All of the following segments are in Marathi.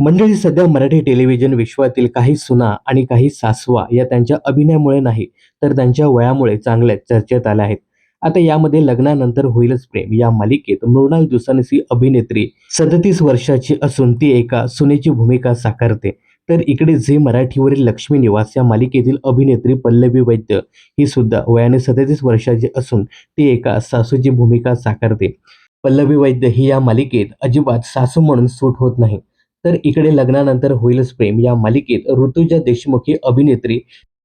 मंडळी सध्या मराठी टेलिव्हिजन विश्वातील काही सुना आणि काही सासवा या त्यांच्या अभिनयामुळे नाही तर त्यांच्या वयामुळे चांगल्याच चर्चेत आल्या आहेत. आता यामध्ये लग्नानंतर होईलच प्रेम. या मालिकेत मृणाल दुसानसी अभिनेत्री सदतीस वर्षाची असून ती एका सुनेची भूमिका साकारते. तर इकडे झी मराठीवरील लक्ष्मी निवास या मालिकेतील अभिनेत्री पल्लवी वैद्य ही सुद्धा वयाने सदतीस वर्षाची असून ती एका सासूची भूमिका साकारते. पल्लवी वैद्य ही या मालिकेत अजिबात सासू म्हणून सूट होत नाही. तर इकडे लग्नानंतर होईलच प्रेम. या मालिकेत ऋतुजा देशमुखी अभिनेत्री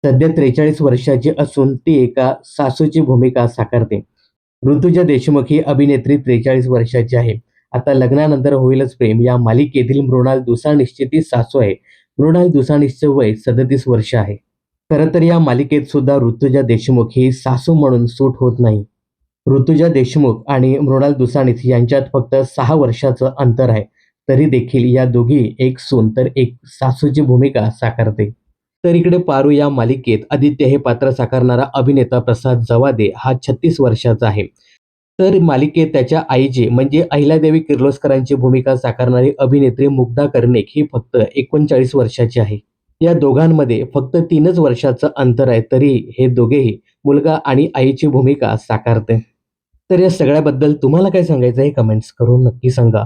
सध्या त्रेचाळीस वर्षाची असून ती एका सासूची भूमिका साकारते. ऋतुजा देशमुखी अभिनेत्री त्रेचाळीस वर्षाची आहे. आता लग्नानंतर होईलच प्रेम. या मालिकेतील मृणाल दुसानिशची ती सासू आहे. मृणाल दुसाणीसचे वय सदतीस वर्ष आहे. खरं तर या मालिकेत सुद्धा ऋतुजा देशमुख ही सासू म्हणून सूट होत नाही. ऋतुजा देशमुख आणि मृणाल दुसाणीस यांच्यात फक्त सहा वर्षाचं अंतर आहे. तरी देखील या दोघी एक सून तर एक सासूची भूमिका साकारते. तर इकडे पारू या मालिकेत आदित्य हे पात्र साकारणारा अभिनेता प्रसाद जवादे हा छत्तीस वर्षाचा आहे. तर मालिकेत त्याच्या आईची म्हणजे अहिल्यादेवी किर्लोस्करांची भूमिका साकारणारी अभिनेत्री मुग्धा कर्णिक ही फक्त एकोणचाळीस वर्षाची आहे. या दोघांमध्ये फक्त तीनच वर्षाचं अंतर आहे तरी हे दोघेही मुलगा आणि आईची भूमिका साकारते. तर या सगळ्याबद्दल तुम्हाला काय सांगायचं आहे कमेंट्स करून नक्की सांगा.